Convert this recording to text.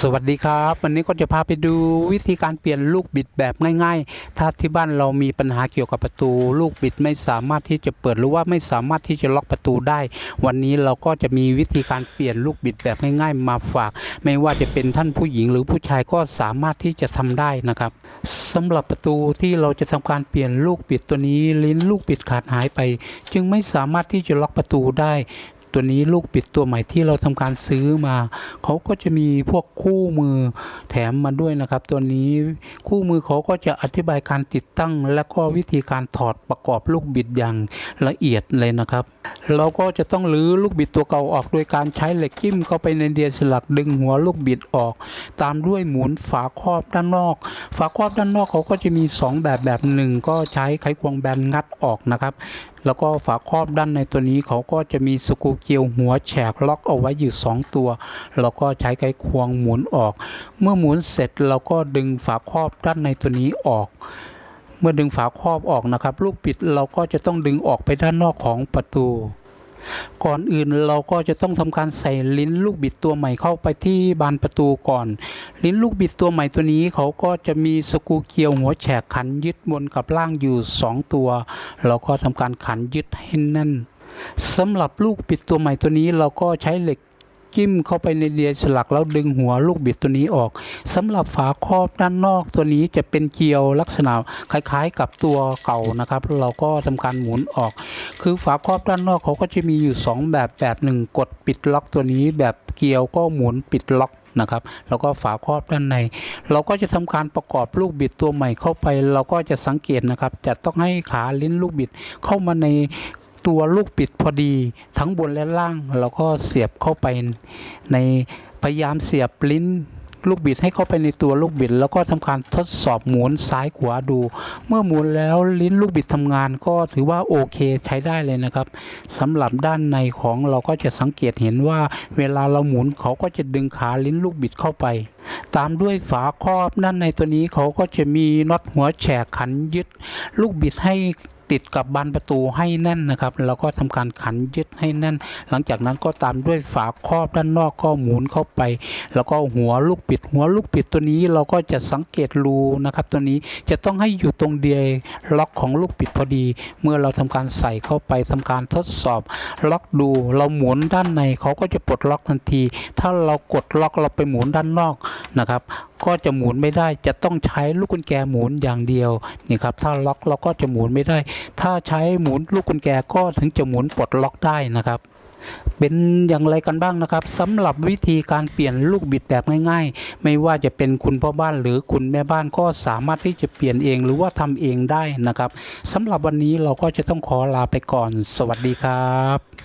สวัสดีครับ วันนี้ก็จะพาไปดูวิธีการเปลี่ยนลูกบิดแบบง่าย ๆ ถ้าที่บ้านเรามีปัญหาเกี่ยวกับประตู ลูกบิดไม่สามารถที่จะเปิดหรือว่าไม่สามารถที่จะล็อกประตูได้ วันนี้เราก็จะมีวิธีการเปลี่ยนลูกบิดแบบง่าย ๆ มาฝาก ไม่ว่าจะเป็นท่านผู้หญิงหรือผู้ชายก็สามารถที่จะทำได้นะครับสำหรับประตูที่เราจะทำการเปลี่ยนลูกบิดตัวนี้ ลิ้นลูกบิดขาดหายไป จึงไม่สามารถที่จะล็อกประตูได้ ตัวนี้ลูกบิดตัวใหม่ที่เราทำการซื้อมาเขาก็จะมีพวกคู่มือแถมมาด้วยนะครับ ตัวนี้คู่มือเขาก็จะอธิบายการติดตั้ง และก็วิธีการถอดประกอบลูกบิดอย่างละเอียดเลยนะครับ เราก็จะต้องรื้อลูกบิดตัวเก่าออกโดยการใช้เหล็กจิ้มเข้าไปในเดียนสลักดึงหัวลูกบิดออก ตามด้วยหมุนฝาครอบด้านนอก ฝาครอบด้านนอกเขาก็จะมี 2 แบบแบบหนึ่งก็ใช้ไขควงแบนงัดออกนะครับ แล้วก็ฝาครอบด้านในตัวนี้เขาก็จะมีสกูเกลียวหัวแฉกล็อกเอาไว้อยู่ 2 ตัว แล้วก็ใช้ไขควงหมุนออก เมื่อหมุนเสร็จเราก็ดึงฝาครอบด้านในตัวนี้ออกเมื่อดึงฝาครอบออกนะครับ ลูกปิดเราก็จะต้องดึงออกไปด้านนอกของประตู ก่อนอื่นเราก็จะต้องทำการใส่ลิ้นลูกบิดตัวใหม่เข้าไปที่บานประตูก่อน ลิ้นลูกบิดตัวใหม่ตัวนี้เขาก็จะมีสกรูเกลียวหัวแฉกขันยึดบนกับล่างอยู่ 2 ตัว เราก็ทำการขันยึดให้แน่นสำหรับลูกบิดตัวใหม่ตัวนี้เราก็ใช้เหล็ก จิ้มเข้าไปในเดียสลักแล้วดึงหัวลูกบิดตัวนี้ออกสำหรับฝาครอบด้านนอกตัวนี้จะเป็นเกลียวลักษณะคล้ายๆกับตัวเก่านะครับ เราก็ทำการหมุนออก คือฝาครอบด้านนอกเขาก็จะมีอยู่ 2 แบบแบบหนึ่งกดปิดล็อกตัวนี้แบบเกลียวก็หมุนปิดล็อกนะครับแล้วก็ฝาครอบด้านใน เราก็จะทำการประกอบลูกบิดตัวใหม่เข้าไป เราก็จะสังเกตนะครับ จะต้องให้ขาลิ้นลูกบิดเข้ามาใน ตัวลูกบิดพอดีทั้งบนและล่าง เราก็เสียบเข้าไปในพยายามเสียบลิ้นลูกบิดให้เข้าไปในตัวลูกบิด แล้วก็ทำการทดสอบหมุนซ้ายขวาดู เมื่อหมุนแล้วลิ้นลูกบิดทำงานก็ถือว่าโอเคใช้ได้เลยนะครับสำหรับด้านในของเราก็จะสังเกตเห็นว่า เวลาเราหมุนเขาก็จะดึงขาลิ้นลูกบิดเข้าไป ตามด้วยฝาครอบด้านในตัวนี้เขาก็จะมีน็อตหัวแฉกขันยึด ลูกบิดให้ ติดกับบานประตูให้แน่นนะครับ แล้วก็ทำการขันยึดให้แน่น หลังจากนั้นก็ตามด้วยฝาครอบด้านนอกก็หมุนเข้าไป แล้วก็หัวลูกปิด หัวลูกปิดตัวนี้เราก็จะสังเกตรูนะครับ ตัวนี้จะต้องให้อยู่ตรงเดียล็อกของลูกปิดพอดี เมื่อเราทำการใส่เข้าไปทำการทดสอบ ล็อกดูเราหมุนด้านในเขาก็จะปลดล็อกทันที ถ้าเรากดล็อกเราไปหมุนด้านนอกนะครับ ก็จะหมุนไม่ได้ จะต้องใช้ลูกกุญแจหมุนอย่างเดียวนี่ครับถ้าล็อกเราก็จะหมุนไม่ได้ ถ้าใช้หมุนลูกกุญแจก็ถึงจะหมุนปลดล็อกได้นะครับเป็นอย่างไรกันบ้างนะครับสำหรับวิธีการเปลี่ยนลูกบิดแบบง่ายๆ ไม่ว่าจะเป็นคุณพ่อบ้านหรือคุณแม่บ้านก็สามารถที่จะเปลี่ยนเองหรือว่าทำเองได้นะครับสำหรับวันนี้เราก็จะต้องขอลาไปก่อน สวัสดีครับ